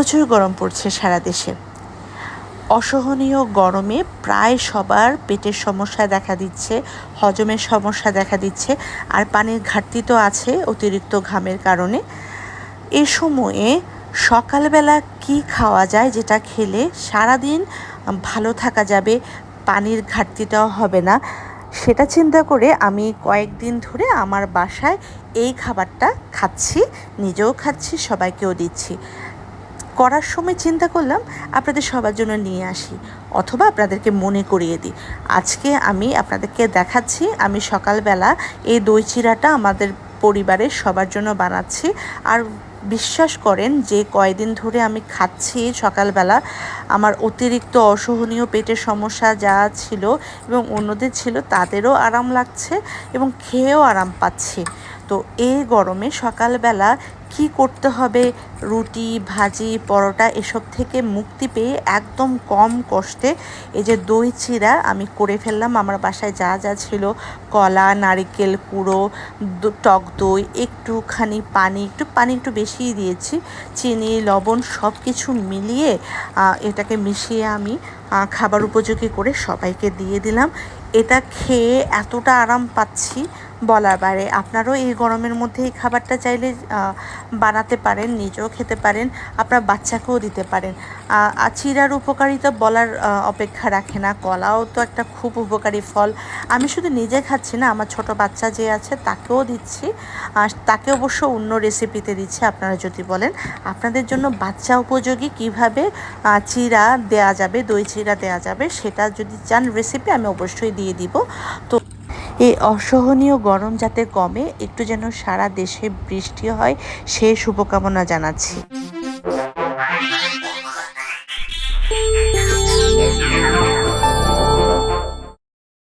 প্রচুর গরম পড়ছে সারা দেশে। অসহনীয় গরমে প্রায় সবার পেটের সমস্যা দেখা দিচ্ছে, হজমের সমস্যা দেখা দিচ্ছে, আর পানির ঘাটতি তো আছে অতিরিক্ত ঘামের কারণে। এ সময়ে সকালবেলা কি খাওয়া যায় যেটা খেলে সারাদিন ভালো থাকা যাবে, পানির ঘাটতিটাও হবে না, সেটা চিন্তা করে আমি কয়েকদিন ধরে আমার বাসায় এই খাবারটা খাচ্ছি, নিজেও খাচ্ছি, সবাইকেও দিচ্ছি। করার সময় চিন্তা করলাম আপনাদের সবার জন্য নিয়ে আসি, অথবা আপনাদেরকে মনে করিয়ে দিই। আজকে আমি আপনাদেরকে দেখাচ্ছি, আমি সকালবেলা এই দই চিরাটা আমাদের পরিবারের সবার জন্য বানাচ্ছি। আর বিশ্বাস করেন যে কয়দিন ধরে আমি খাচ্ছি সকালবেলা, আমার অতিরিক্ত অসহনীয় পেটের সমস্যা যা ছিল এবং অন্যদের ছিল, তাদেরও আরাম লাগছে এবং খেয়েও আরাম পাচ্ছি। তো এই গরমে সকালবেলা কি করতে হবে? রুটি, ভাজি, পরোটা এসব থেকে মুক্তি পেয়ে একদম কম কষ্টে এই যে দই চিরা আমি করে ফেললাম। আমার বাসায় যা যা ছিল কলা, নারিকেল কুড়ো টক দই, একটুখানি পানি, একটু পানি একটু বেশিই দিয়েছি। চিনি, লবণ সব কিছু মিলিয়ে এটাকে মিশিয়ে আমি খাবার উপযোগী করে সবাইকে দিয়ে দিলাম। এটা খেয়ে এতটা আরাম পাচ্ছি বলার বাইরে। আপনারাও এই গরমের মধ্যে এই খাবারটা চাইলে বানাতে পারেন, নিজেও খেতে পারেন, আপনার বাচ্চাকেও দিতে পারেন। আর চিরার উপকারিতা বলার অপেক্ষা রাখে না। কলাও তো একটা খুব উপকারী ফল। আমি শুধু নিজে খাচ্ছি না, আমার ছোট বাচ্চা যে আছে তাকেও দিচ্ছি। আর তাকে অবশ্য অন্য রেসিপিতে দিচ্ছি, আপনারা যদি বলেন। আপনাদের জন্য বাচ্চা উপযোগী কীভাবে চিরা দেয়া যাবে, দই চিরা দেয়া যাবে, সেটা যদি চান রেসিপি, আমি অবশ্যই দিয়ে দিব। তো এই অসহনীয় গরম যাতে কমে, একটু যেন সারা দেশে বৃষ্টি হয় সে শুভকামনা জানাচ্ছি।